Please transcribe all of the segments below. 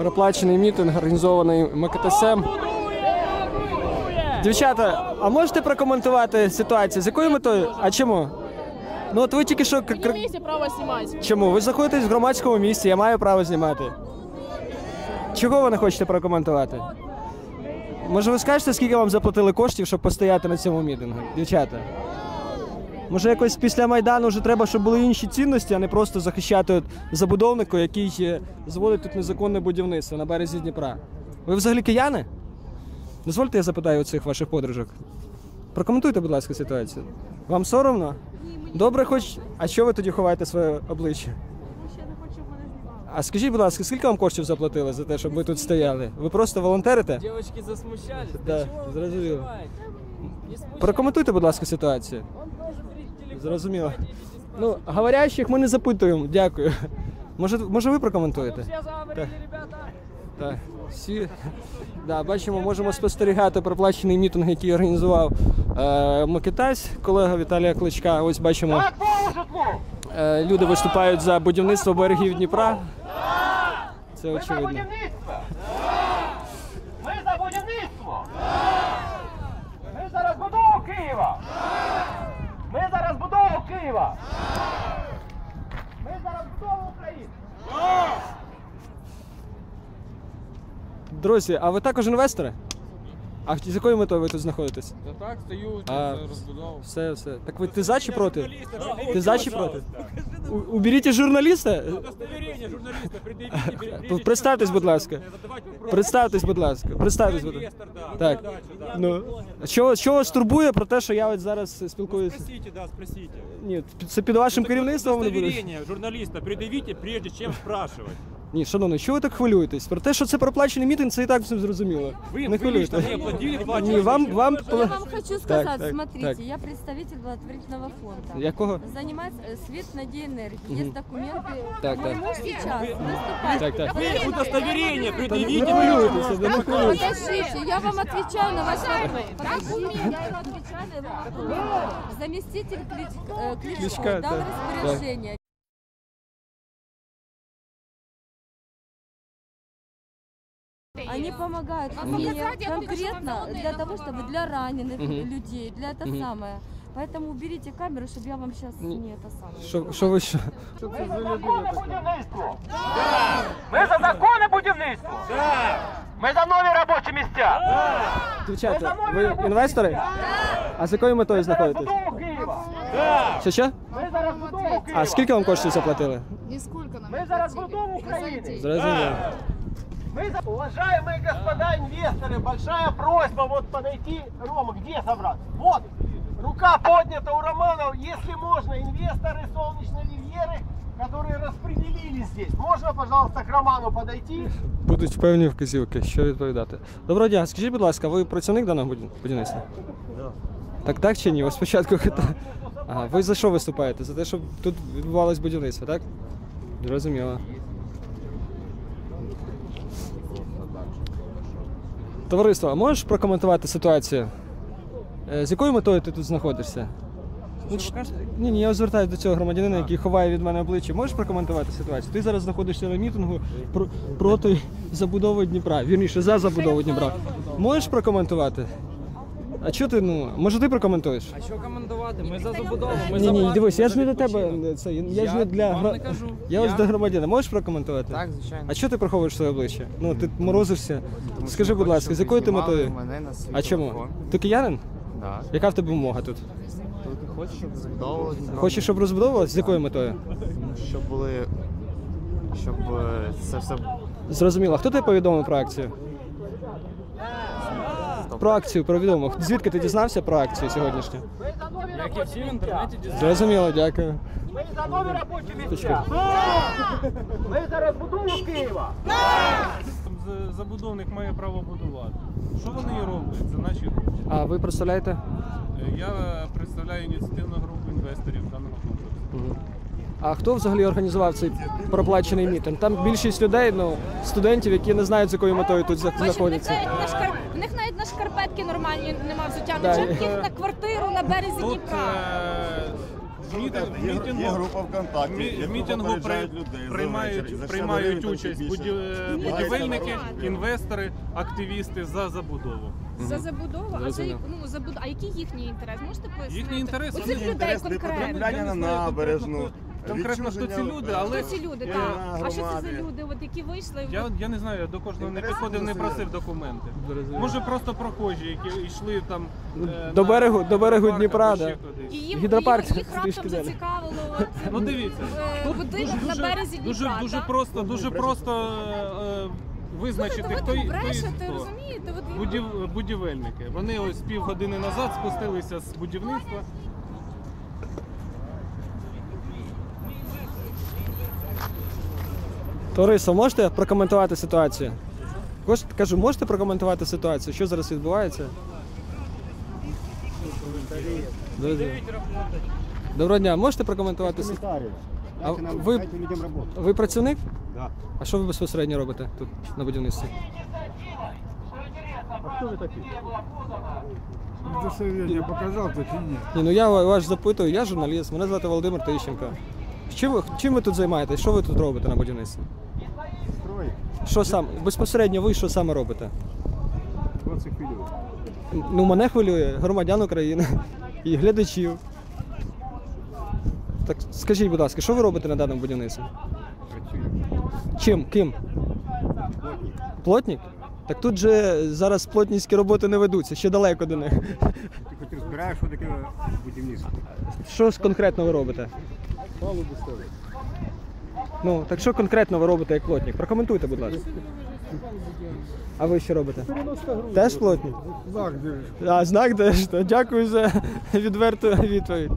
Проплачений мітинг, організований МКТСМ. Дівчата, а можете прокоментувати ситуацію? З якою метою? А чому? Ну от ви тільки що. к- Не имеете права снимать. Чому? Ви знаходитесь в громадському місці, я маю право знімати. Чого ви не хочете прокоментувати? Може ви скажете, скільки вам заплатили коштів, щоб постояти на цьому мітингу? Дівчата? Може якось після Майдану вже треба, щоб були інші цінності, а не просто захищати от забудовнику, який зводить тут незаконне будівництво на березі Дніпра. Ви взагалі кияни? Дозвольте, я запитаю у цих ваших подружок. Прокоментуйте, будь ласка, ситуацію. Вам соромно? Добре, хоч. А що ви тоді ховаєте своє обличчя? А скажіть, будь ласка, скільки вам коштів заплатили за те, щоб ви тут стояли? Ви просто волонтерите? Девочки засмущались. Да, зрозуміло. Прокоментуйте, будь ласка, ситуацію. Зрозуміло. Ну, говорящих ми не запитуємо. Дякую. Може, може ви прокоментуєте? Ребята. Так, всі да, бачимо, можемо спостерігати проплачений мітинг, який організував е, Микитась, колега Віталія Кличка. Ось бачимо, е, люди виступають за будівництво берегів Дніпра. Це очевидно. будівництво! Ми за будівництво! Ми за розбудову Києва! Ми за розбудову Києва! Ми зараз розбудову України! Друзі, а ви також інвестори? А з якою метою ви тут знаходитесь? Та так, стою, розбудову. Все, все. Так ви ти за чи проти? Ти за чи проти? Уберіть журналіста. Удостоверення журналіста предъявите. Представтесь, будь ласка. Представтесь, будь ласка. Представтесь, будь ласка. Так. Ну, що, що вас турбує про те, що я от зараз спілкуюся? Спросите, да, спросите. Ні, це під вашим керівництвом не буде. Удостоверення журналіста предъявите, прежде чем спрашивать. Ні, шановний, що ви так хвилюєтесь? Про те, що це проплачений мітинг, це і так всім зрозуміло. Вы, Не вы лично мне хвилюйтесь. оплатили, Ні, платите. вам вам Я вам хочу сказать, так, смотрите, так. я представитель благотворительного фонда. якого? Занимается э, свет, надея, энергии. Есть документы. Так, Мой так. муж сейчас выступает. Так, так. Вы удостоверение Та предъявите. не хвилюйтеся, да не хвилюйтеся. Подождите, я вам отвечаю на ваш вопрос. Подождите, я ему отвечаю на его вопрос. Заместитель Клич- э, Кличка, Кличко дал да, распоряжение. Они помогают мне конкретно для того, чтобы для раненых Мгм. людей, для это Мгм. самое. Поэтому уберите камеру, чтобы я вам сейчас Не- не это самое. Що, що ви що? Ми за законне будівництво! Ми за законне будівництво! Ми за нові робочі місця! Дівчата, ви інвестори? А з якою метою знаходитесь? Розбудову Києва! Що що? Ми за розбудову Києва! А скільки вам коштів заплатили? Нисколько нам Ми не за платили. розбудову України! Зрозуміло. Мы за... Уважаемые господа инвесторы, большая просьба вот подойти. Рома, где собраться? Вот, рука поднята у Романов. Если можно, инвесторы Солнечной Ривьеры, которые распределились здесь. Можно, пожалуйста, к Роману подойти? Будуть певні вказівки, що відповідати. Доброго дня, скажіть, будь ласка, ви працівник даного будів- будівництва? Так так чи ні? Ви спочатку хита. Ага, ви за що виступаєте? За те, щоб тут відбувалось будівництво, так? Зрозуміло. Товариство, а можеш прокоментувати ситуацію? Е, З якою метою ти тут знаходишся? Ну, ч- Ні, ні, я звертаюся до цього громадянина, який ховає від мене обличчя. Можеш прокоментувати ситуацію? Ти зараз знаходишся на мітингу про- проти забудови Дніпра. Вірніше, за забудову Дніпра. Можеш прокоментувати? А чого ти, ну, може ти прокоментуєш? А що командувати? Ми за забудову. Ми Ні, за ні, дивись, я ж не до тебе. Це, я ж не для вам гра- не кажу. Я ось Я- до громадянина. Можеш прокоментувати? Так, звичайно. А чого ти приховуєш своє обличчя? Ну, ти морозишся. Скажи, будь ласка, з якою ти метою? А чому? Ти киянин? Да. Яка в тебе вимога тут? Тут хочу, щоб збудовували Хочеш, щоб розбудовувалось? З якою метою? щоб були. Щоб е, це все Зрозуміло. Хто тебе повідомив про акцію? Про акцію повідомив. Звідки ти дізнався про акцію сьогоднішню? Як і всі в інтернеті дізналися. Зрозуміло, дякую. Ми за нові робочі місця! Ми за розбудову Києва! Забудовник має право будувати. Що вони і роблять? Це наші гроші. А ви представляєте? Я представляю ініціативну групу інвесторів даного комплексу. А хто взагалі організував цей проплачений мітинг? Там більшість людей, ну, студентів, які не знають, з якою метою тут знаходяться. на шкар... В них навіть на шкарпетки нормальні нема взуття. Да. Не на квартиру на березі Тут Дніпра. е, мітинг, мітингу, є група ВКонтакті, Мі- в мітингу при, людей приймають, вечір. Приймають участь буді- будівельники, інвестори, активісти за забудову. За забудову, а, це, ну, забуд... а який їхній інтерес? Можете пояснити? Їхній інтерес, У цих людей інтерес конкретно. потрапляння на набережну. Конкретно, хто ці люди, але- Хто ці люди, Я- так. А що це за громаді. люди, от, які вийшли? Я, я не знаю, я до кожного не підходив, не просив документи. Може просто прохожі, які йшли там е, До на- берегу- до берегу парк Дніпра, або да. кудись. І їм, Гідропарк їх, їх трішки раптом далі. зацікавило от, Ну дивіться, е, будинок на березі дуже, Дніпра, дуже так? просто, дуже просто е, визначити, Слухайте, хто, ви і- так хто і брешете, хто. розумієте? От, Будів, будівельники. Вони ось півгодини назад спустилися з будівництва. Товариство, можете прокоментувати ситуацію? Кажу, можете прокоментувати ситуацію? Що зараз відбувається? Друзі. Доброго дня, можете прокоментувати ситуацію? А ви, ви працівник? Да. А що ви безпосередньо робите тут на будівництві? Так нет. Ні, ну я вас запитую, я журналіст, мене звати Володимир Тищенко. Чим ви, чим ви тут займаєтесь? Що ви тут робите на будівництві? Строй Що сам безпосередньо ви що саме робите? 20 хвилин. Ну, мене хвилює громадян України і глядачів. Так скажіть, будь ласка, що ви робите на даному будівництві? Працюю. Чим? Ким? Плотник? Так тут же зараз плотницькі роботи не ведуться, ще далеко до них. Ти хоч розбираєш, що таке будівництво? Що ж конкретно ви робите? Палубу ставить. Ну, так що конкретно ви робите як плотник? Прокоментуйте, будь ласка. А ви що робите? Теж плотник? Знак держиш. А, знак теж. Дякую за відверту відповідь.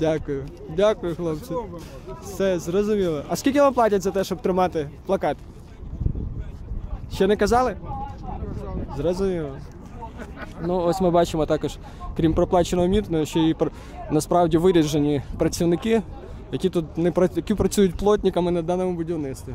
Дякую. Дякую, хлопці. Все, зрозуміло. А скільки вам платять за те, щоб тримати плакат? Ще не казали? Зрозуміло. Ну, ось ми бачимо також, крім проплаченого мітингу, ще й пр- насправді виряджені працівники, які тут не які працюють плотниками на даному будівництві.